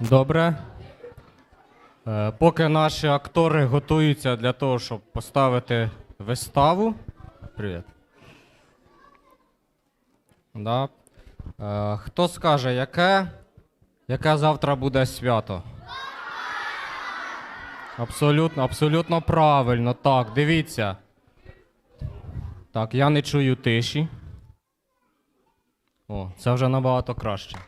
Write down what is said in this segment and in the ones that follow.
Добре. Е, Поки наші актори готуються для того, щоб поставити виставу. Привіт. Да. Е, Хто скаже, яке, яке завтра буде свято? Абсолютно, абсолютно правильно. Так, дивіться. Так, я не чую тиші. О, це вже набагато краще.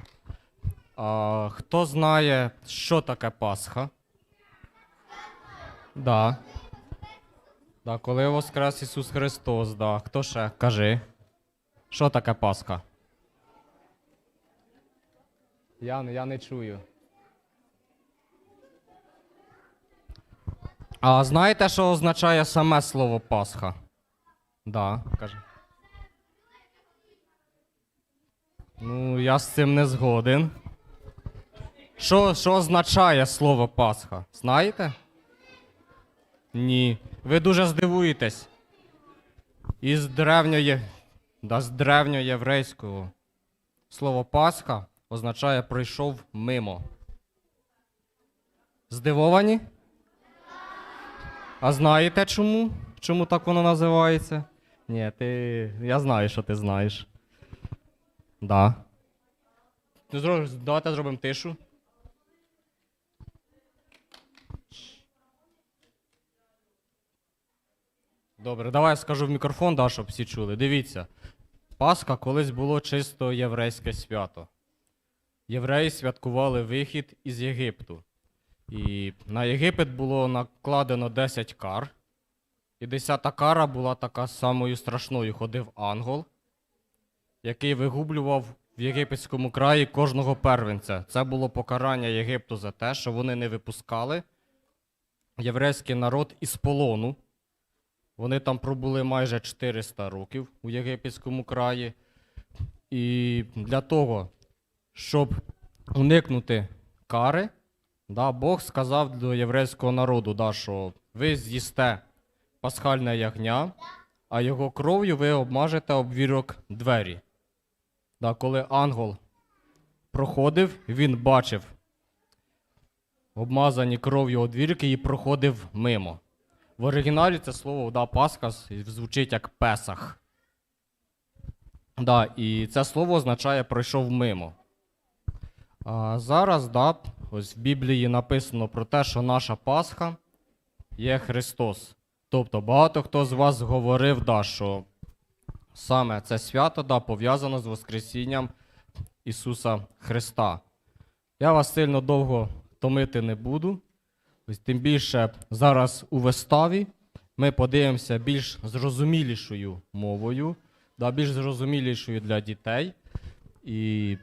А, хто знає, що таке Пасха? Да. Да, коли Воскрес Ісус Христос, да. Хто ще? Кажи. Що таке Пасха? Я, не- я не чую. А знаєте, що означає саме слово Пасха? Да, кажи. Ну, я з цим не згоден. Що, що означає слово Пасха? Знаєте? Ні. Ви дуже здивуєтесь. Із древньої, да, з древньоєврейського слово Пасха означає пройшов мимо. Здивовані? А знаєте чому? Чому так воно називається? Ні, ти. Я знаю, що ти знаєш. Да. Давайте зробимо тишу. Добре, давай я скажу в мікрофон, да, щоб всі чули. Дивіться. Пасха колись було чисто єврейське свято. Євреї святкували вихід із Єгипту. І на Єгипет було накладено 10 кар. І 10 кара була така самою страшною. Ходив ангел, який вигублював в єгипетському краї кожного первенця. Це було покарання Єгипту за те, що вони не випускали єврейський народ із полону. Вони там пробули майже 400 років у єгипетському краї. І для того, щоб уникнути кари, да, Бог сказав до єврейського народу, да, що ви з'їсте пасхальне ягня, а його кров'ю ви обмажете обвірок двері. Да, коли ангел проходив, він бачив обмазані кров'ю одвірки і проходив мимо. В оригіналі це слово да, Пасха звучить як Песах. Да, і це слово означає пройшов мимо. А зараз, да, ось в Біблії написано про те, що наша Пасха є Христос. Тобто багато хто з вас говорив, да, що саме це свято да, пов'язано з Воскресінням Ісуса Христа. Я вас сильно довго томити не буду. Тим більше зараз у виставі ми подивимося більш зрозумілішою мовою, да, більш зрозумілішою для дітей. І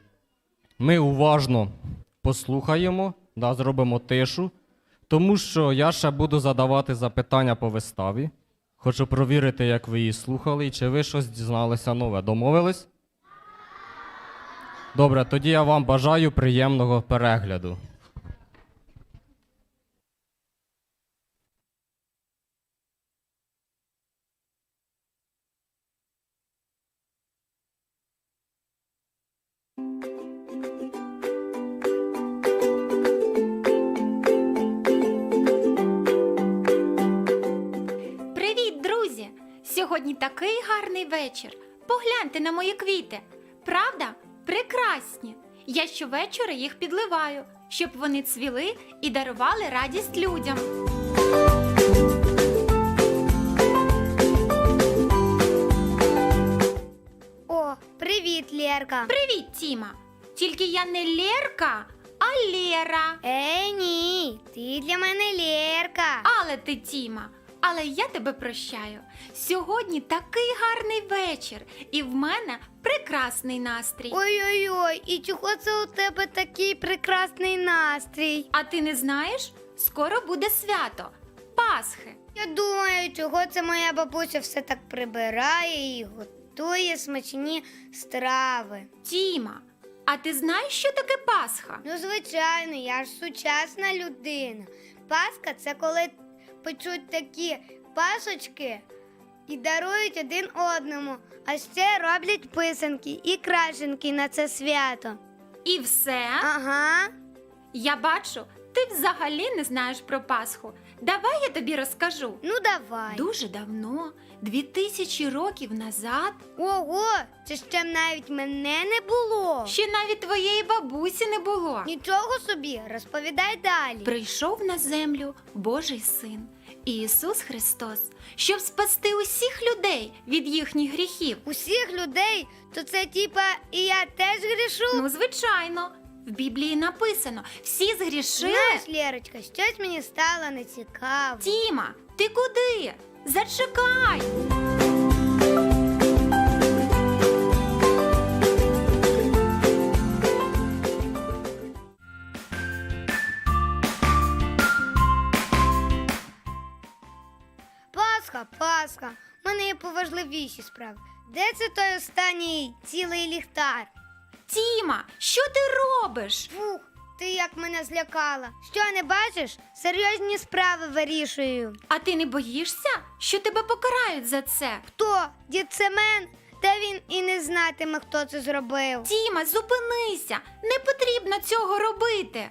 ми уважно послухаємо, да, зробимо тишу, тому що я ще буду задавати запитання по виставі. Хочу провірити, як ви її слухали і чи ви щось дізналися нове. Домовились? Добре, тоді я вам бажаю приємного перегляду. Сьогодні такий гарний вечір. Погляньте на мої квіти. Правда? Прекрасні. Я щовечора їх підливаю, щоб вони цвіли і дарували радість людям. О, привіт, Лєрка. Привіт, Тіма! Тільки я не Лєрка, а Лєра. Е, ні, ти для мене Лєрка. Але ти Тіма. Але я тебе прощаю. Сьогодні такий гарний вечір, і в мене прекрасний настрій. Ой-ой-ой, і чого це у тебе такий прекрасний настрій? А ти не знаєш? Скоро буде свято Пасхи. Я думаю, чого це моя бабуся все так прибирає і готує смачні страви. Тіма, а ти знаєш, що таке Пасха? Ну, звичайно, я ж сучасна людина. Пасха це коли печуть такі пасочки і дарують один одному, а ще роблять писанки і крашенки на це свято. І все? Ага. Я бачу, ти взагалі не знаєш про Пасху. Давай я тобі розкажу. Ну давай. Дуже давно, дві тисячі років назад, Ого, це ще навіть мене не було. ще навіть твоєї бабусі не було. Нічого собі, розповідай далі. Прийшов на землю Божий син Ісус Христос, щоб спасти усіх людей від їхніх гріхів. Усіх людей, то це типа і я теж грішу. Ну, звичайно, в Біблії написано: всі згрішили. Знаєш, Лєрочка, щось мені стало нецікаво. Тіма, ти куди? Зачекай. Пасха, Пасха, в мене є поважливіші справи. Де це той останній цілий ліхтар? Тіма, що ти робиш? Фух, ти як мене злякала. Що не бачиш? Серйозні справи вирішую. А ти не боїшся, що тебе покарають за це? Хто? Дід Семен? Та він і не знатиме, хто це зробив. Тіма, зупинися! Не потрібно цього робити.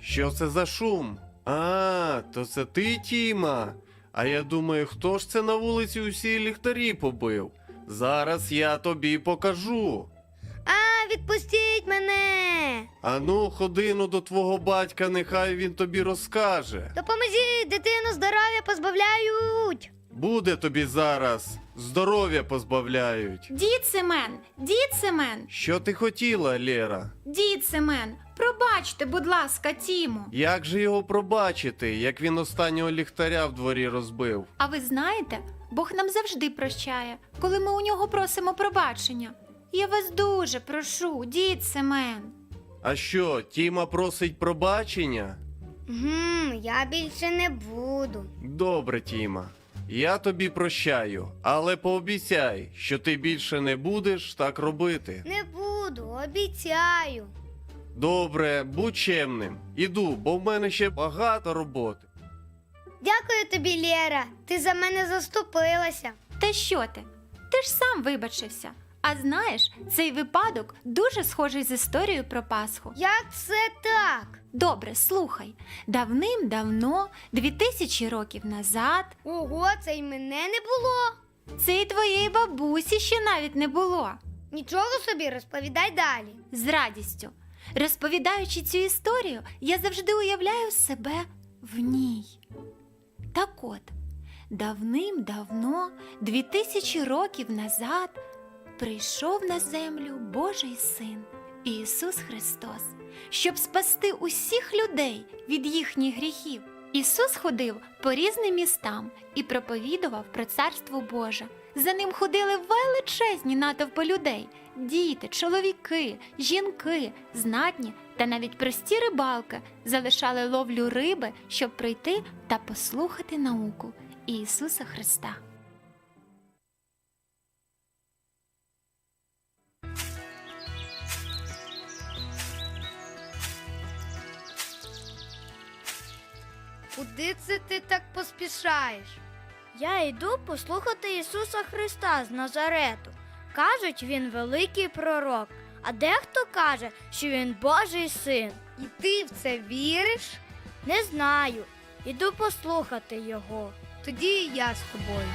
Що це за шум? А, то це ти, Тіма. А я думаю, хто ж це на вулиці усі ліхтарі побив? Зараз я тобі покажу. А, відпустіть мене! Ану, ходину до твого батька, нехай він тобі розкаже. Допоможіть, дитину здоров'я позбавляють. Буде тобі зараз. Здоров'я позбавляють. Дід Семен, дід Семен, Що ти хотіла, Лєра? дід Семен, пробачте, будь ласка, Тіму. Як же його пробачити, як він останнього ліхтаря в дворі розбив? А ви знаєте, Бог нам завжди прощає, коли ми у нього просимо пробачення. Я вас дуже прошу, дід Семен. А що, Тіма просить пробачення? Гм, я більше не буду. Добре, Тіма. Я тобі прощаю, але пообіцяй, що ти більше не будеш так робити. Не буду, обіцяю. Добре, будь чемним. Іду, бо в мене ще багато роботи. Дякую тобі, Лєра. Ти за мене заступилася. Та що ти? Ти ж сам вибачився. А знаєш, цей випадок дуже схожий з історією про Пасху. Як це так? Добре, слухай. Давним-давно, дві тисячі років назад, Ого, це й мене не було. це і твоєї бабусі ще навіть не було. Нічого собі, розповідай далі. З радістю. Розповідаючи цю історію, я завжди уявляю себе в ній. Так от, давним-давно, дві тисячі років назад, прийшов на землю Божий син Ісус Христос, щоб спасти усіх людей від їхніх гріхів. Ісус ходив по різним містам і проповідував про царство Боже. За ним ходили величезні натовпи людей, діти, чоловіки, жінки, знатні та навіть прості рибалки залишали ловлю риби, щоб прийти та послухати науку Ісуса Христа. Куди це ти так поспішаєш? Я йду послухати Ісуса Христа з Назарету. Кажуть, він великий пророк, а дехто каже, що він Божий син. І ти в це віриш? Не знаю. Іду послухати його. Тоді і я з тобою.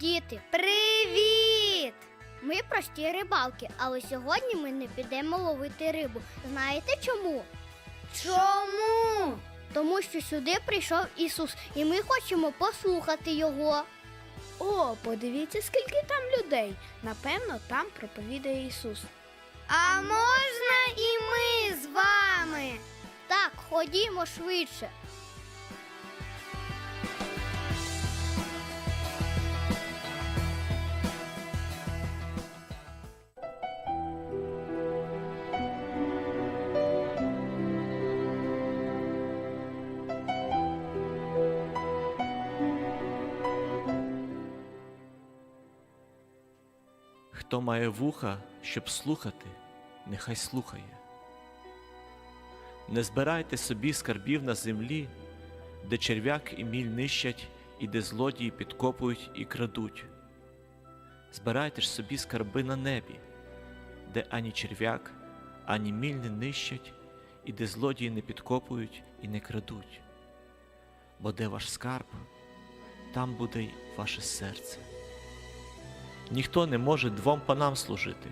Діти! Привіт! Ми прості рибалки, але сьогодні ми не підемо ловити рибу. Знаєте чому? Чому? Тому що сюди прийшов Ісус, і ми хочемо послухати Його. О, подивіться, скільки там людей. Напевно, там проповідає Ісус. А можна і ми з вами? Так, ходімо швидше. Хто має вуха, щоб слухати, нехай слухає. Не збирайте собі скарбів на землі, де черв'як і міль нищать, і де злодії підкопують і крадуть. Збирайте ж собі скарби на небі, де ані черв'як, ані міль не нищать, і де злодії не підкопують і не крадуть. Бо де ваш скарб, там буде й ваше серце. Ніхто не може двом панам служити,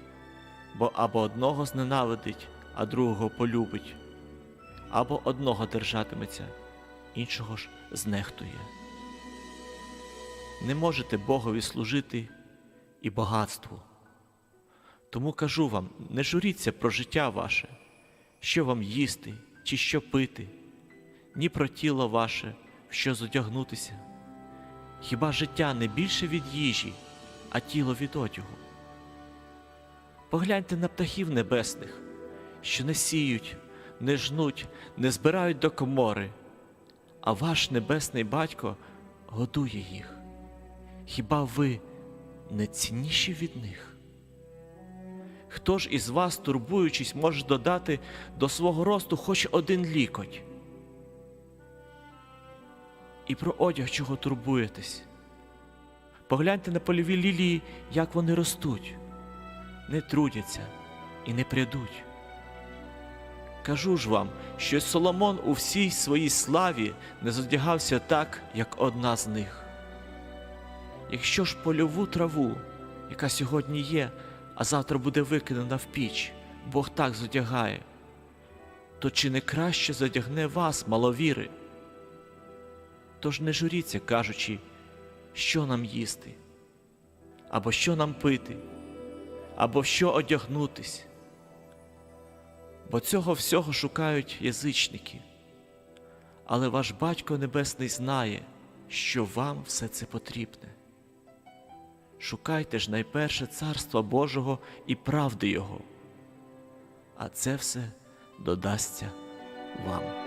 бо або одного зненавидить, а другого полюбить, або одного держатиметься, іншого ж знехтує. Не можете Богові служити і багатству. Тому кажу вам, не журіться про життя ваше, що вам їсти чи що пити, ні про тіло ваше, в що зодягнутися. Хіба життя не більше від їжі, а тіло від одягу? Погляньте на птахів небесних, що не сіють, не жнуть, не збирають до комори, а ваш небесний батько годує їх. Хіба ви не цінніші від них? Хто ж із вас, турбуючись, може додати до свого росту хоч один лікоть? І про одяг чого турбуєтесь? Погляньте на польові лілії, як вони ростуть, не трудяться і не прядуть. Кажу ж вам, що Соломон у всій своїй славі не зодягався так, як одна з них. Якщо ж польову траву, яка сьогодні є, а завтра буде викинена в піч, Бог так зодягає, то чи не краще задягне вас, маловіри? Тож не журіться, кажучи, що нам їсти, або що нам пити, або що одягнутись. Бо цього всього шукають язичники. Але ваш Батько Небесний знає, що вам все це потрібне. Шукайте ж найперше Царства Божого і правди Його, а це все додасться вам.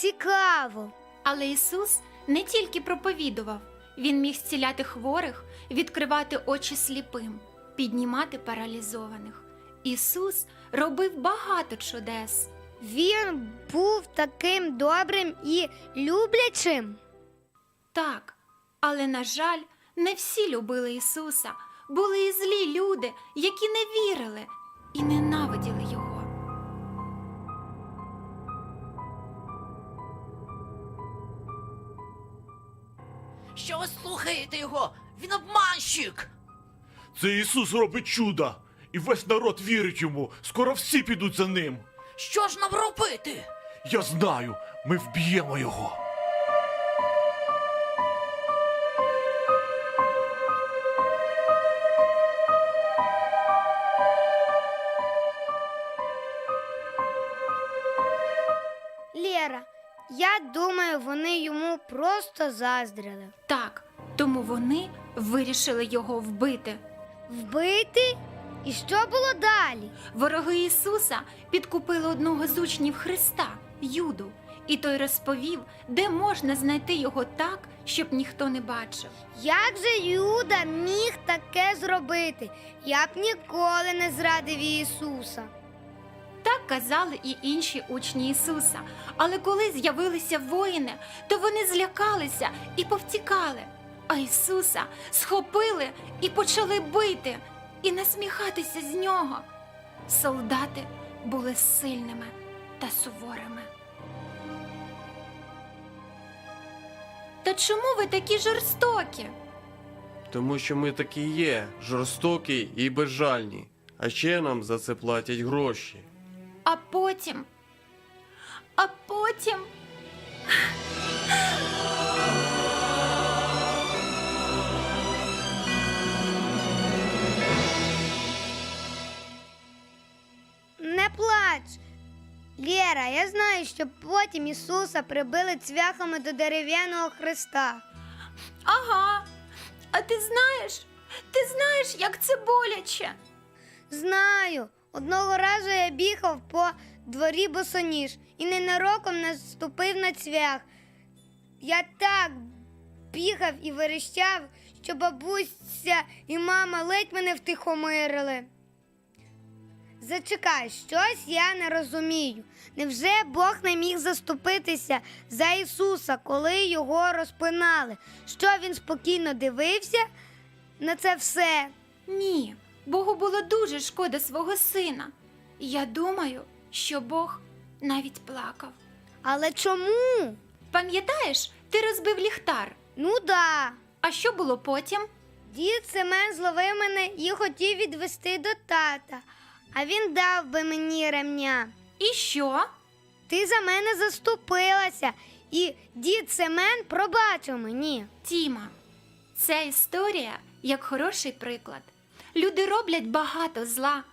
Цікаво! Але Ісус не тільки проповідував, Він міг зціляти хворих, відкривати очі сліпим, піднімати паралізованих. Ісус робив багато чудес. Він був таким добрим і люблячим. Так, але, на жаль, не всі любили Ісуса. Були і злі люди, які не вірили і ненавиділи Що слухаєте його? Він обманщик. Це Ісус робить чуда, і весь народ вірить йому. Скоро всі підуть за ним. Що ж нам робити? Я знаю, ми вб'ємо його. Просто заздрили. Так, тому вони вирішили його вбити. Вбити? І що було далі? Вороги Ісуса підкупили одного з учнів Христа, Юду, і той розповів, де можна знайти його так, щоб ніхто не бачив. Як же Юда міг таке зробити? Я б ніколи не зрадив Ісуса. Казали і інші учні Ісуса. Але коли з'явилися воїни, то вони злякалися і повтікали. А Ісуса схопили і почали бити і насміхатися з нього. Солдати були сильними та суворими. Та чому ви такі жорстокі? Тому що ми такі є, жорстокі і безжальні. А ще нам за це платять гроші. А потім. А потім. Не плач. Лєра, я знаю, що потім Ісуса прибили цвяхами до дерев'яного хреста. Ага. А ти знаєш? Ти знаєш, як це боляче? Знаю, одного разу я бігав по дворі босоніж і ненароком наступив на цвях. Я так бігав і верещав, що бабуся і мама ледь мене втихомирили. Зачекай, щось я не розумію. Невже Бог не міг заступитися за Ісуса, коли його розпинали? Що він спокійно дивився на це все? Ні, Богу було дуже шкода свого сина. І я думаю, що Бог навіть плакав. Але чому? Пам'ятаєш, ти розбив ліхтар. Ну да. А що було потім? Дід Семен зловив мене і хотів відвести до тата, а він дав би мені ремня. І що? Ти за мене заступилася, і дід Семен пробачив мені. Тіма, ця історія як хороший приклад. Люди роблять багато зла,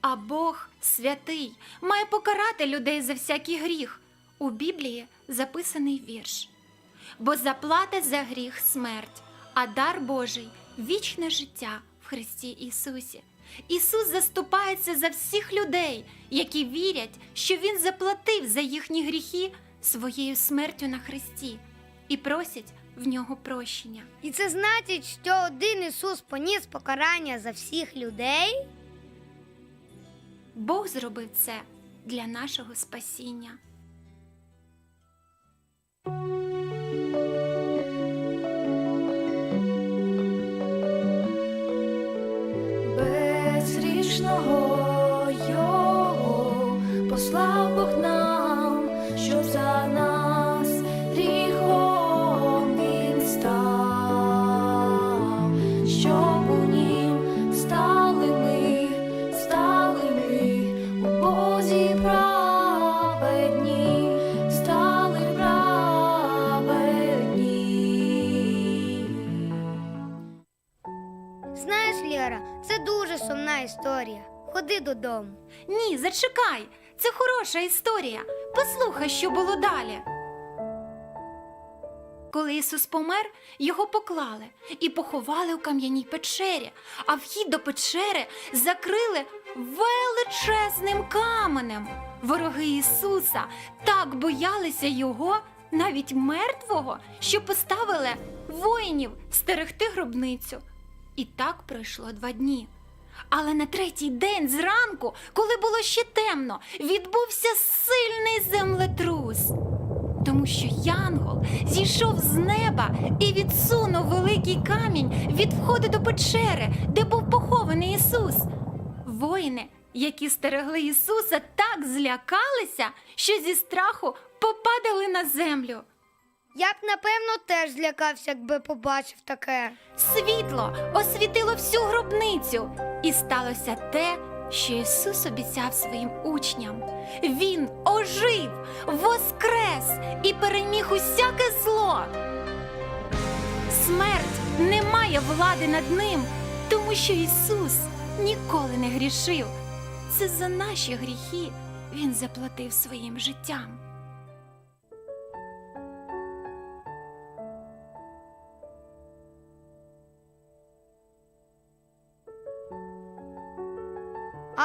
а Бог святий має покарати людей за всякий гріх. У Біблії записаний вірш. Бо заплата за гріх смерть, а дар Божий вічне життя в Христі Ісусі. Ісус заступається за всіх людей, які вірять, що Він заплатив за їхні гріхи своєю смертю на Христі і просять в нього прощення. І це значить, що один Ісус поніс покарання за всіх людей. Бог зробив це для нашого спасіння. Ходи додому. Ні, зачекай, це хороша історія. Послухай, що було далі. Коли Ісус помер, його поклали і поховали у кам'яній печері, а вхід до печери закрили величезним каменем. Вороги Ісуса так боялися його, навіть мертвого, що поставили воїнів стерегти гробницю. І так пройшло два дні. Але на третій день зранку, коли було ще темно, відбувся сильний землетрус. Тому що Янгол зійшов з неба і відсунув великий камінь від входу до печери, де був похований Ісус. Воїни, які стерегли Ісуса, так злякалися, що зі страху попадали на землю. Я б, напевно, теж злякався, якби побачив таке. Світло освітило всю гробницю, і сталося те, що Ісус обіцяв своїм учням. Він ожив, воскрес і переміг усяке зло. Смерть не має влади над ним, тому що Ісус ніколи не грішив. Це за наші гріхи Він заплатив своїм життям.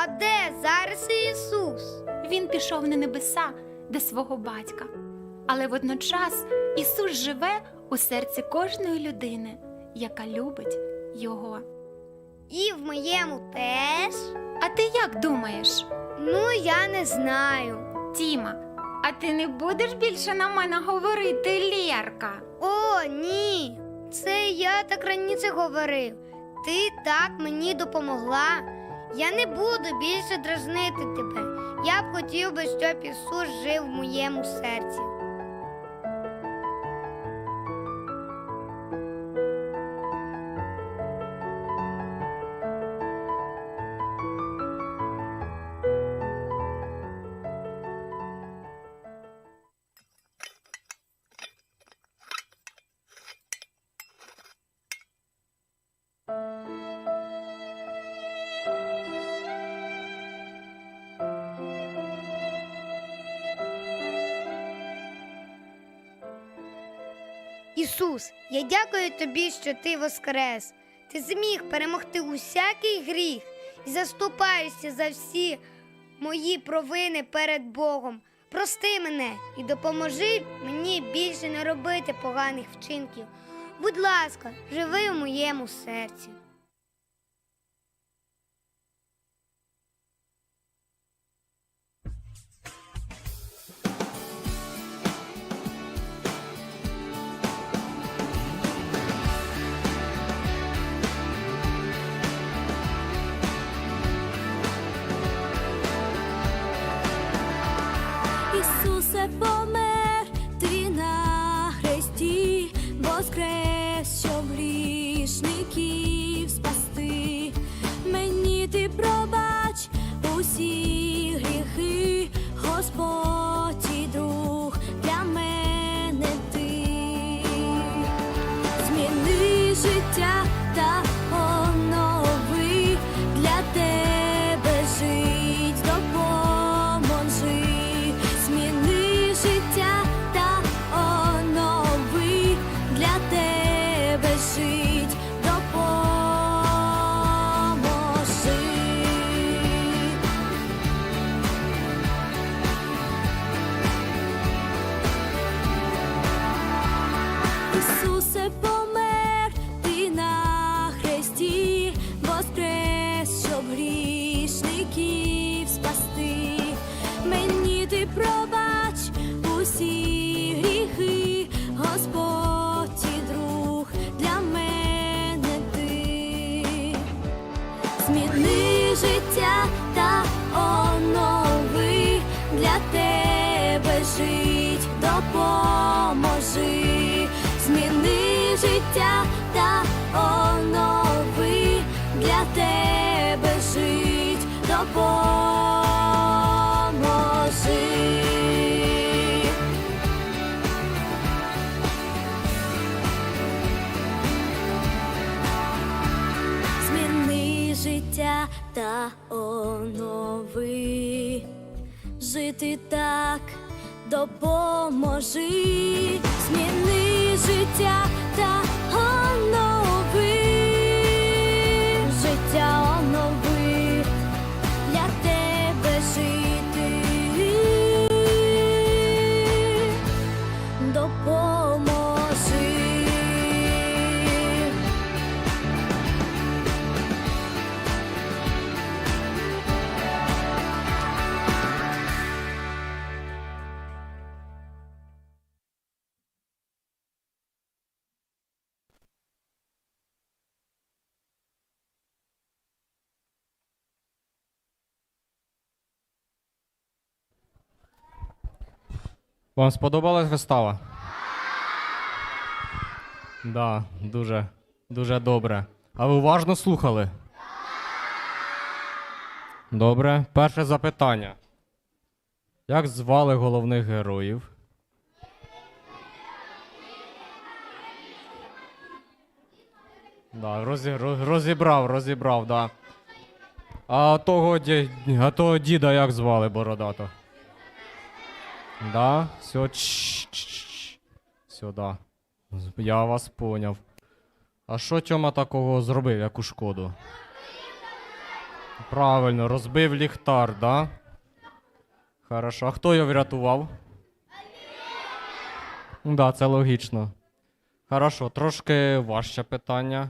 А де зараз Ісус? Він пішов на небеса до свого батька. Але водночас Ісус живе у серці кожної людини, яка любить Його. І в моєму теж? А ти як думаєш, Ну, я не знаю. Тіма? А ти не будеш більше на мене говорити, Лєрка? О, ні. Це я так раніше говорив. Ти так мені допомогла. Я не буду більше дражнити тебе. Я б хотів би, щоб Ісус жив в моєму серці. Ісус, я дякую тобі, що ти воскрес. Ти зміг перемогти усякий гріх і заступаєшся за всі мої провини перед Богом. Прости мене і допоможи мені більше не робити поганих вчинків. Будь ласка, живи в моєму серці. Грішників спасти. Мені ти пробач усі гріхи, Господь і друг для мене ти. Зміни життя та онови для тебе жить, допоможи. Зміни життя та онови допоможи. Зміни життя та онови, жити так допоможи, зміни життя Вам сподобалась вистава? Да, дуже, дуже добре. А ви уважно слухали? Добре. Перше запитання. Як звали головних героїв? Да, розі, розібрав, розібрав, да. А того, а того діда як звали бородато? Да, все, Ч -ч -ч. Сюда. Я вас поняв. А що Тьома такого зробив, яку шкоду? Правильно, розбив ліхтар, да? Хорошо. А хто його врятував? Ну Да, це логічно. Хорошо, трошки важче питання.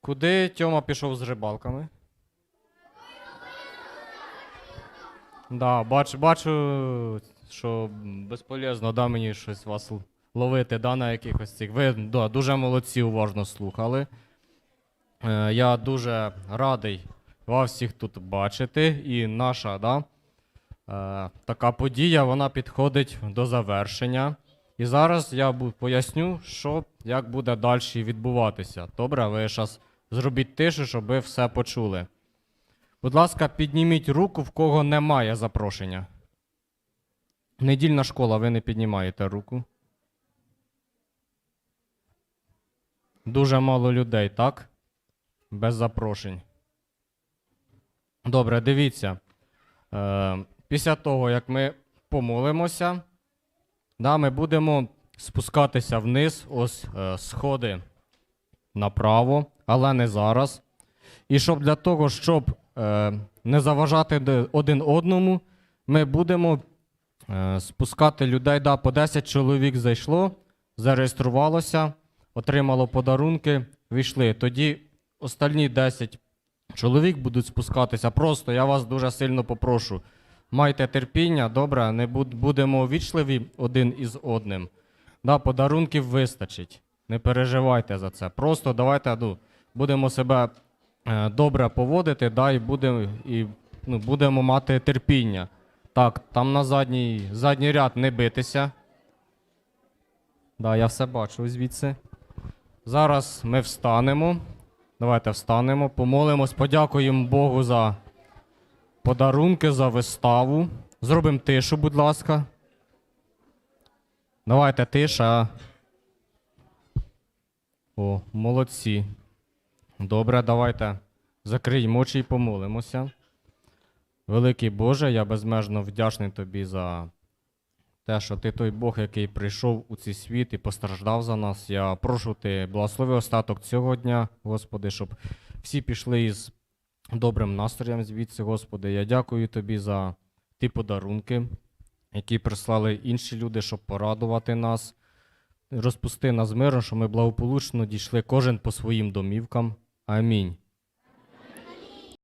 Куди Тьома пішов з рибалками? Да, бачу, бачу, що безполезно, да, мені щось вас ловити, да, на якихось цих. Ви да, дуже молодці, уважно слухали. Е, я дуже радий вас всіх тут бачити. І наша да, е, така подія вона підходить до завершення. І зараз я поясню, що як буде далі відбуватися. Добре, ви зараз зробіть тишу, щоб ви все почули. Будь ласка, підніміть руку, в кого немає запрошення. Недільна школа, ви не піднімаєте руку. Дуже мало людей, так? Без запрошень. Добре, дивіться. Е, після того, як ми помолимося, да, ми будемо спускатися вниз, ось е, сходи направо, але не зараз. І щоб для того, щоб е, не заважати один одному, ми будемо спускати людей. Да, по 10 чоловік зайшло, зареєструвалося, отримало подарунки, війшли. Тоді остальні 10 чоловік будуть спускатися. Просто я вас дуже сильно попрошу. Майте терпіння, добре, не будемо вічливі один із одним. Да, подарунків вистачить. Не переживайте за це. Просто давайте ну, будемо себе е, добре поводити, да, і, будемо, і ну, будемо мати терпіння. Так, там на задній, задній ряд не битися. Да, я все бачу звідси. Зараз ми встанемо. Давайте встанемо, помолимось, подякуємо Богу за подарунки, за виставу. Зробимо тишу, будь ласка. Давайте тиша. О, молодці. Добре, давайте закриємо очі і помолимося. Великий Боже, я безмежно вдячний тобі за те, що ти той Бог, який прийшов у цей світ і постраждав за нас. Я прошу ти, благослови остаток цього дня, Господи, щоб всі пішли із добрим настроєм звідси, Господи. Я дякую тобі за ті подарунки, які прислали інші люди, щоб порадувати нас. Розпусти нас миром, щоб ми благополучно дійшли кожен по своїм домівкам. Амінь.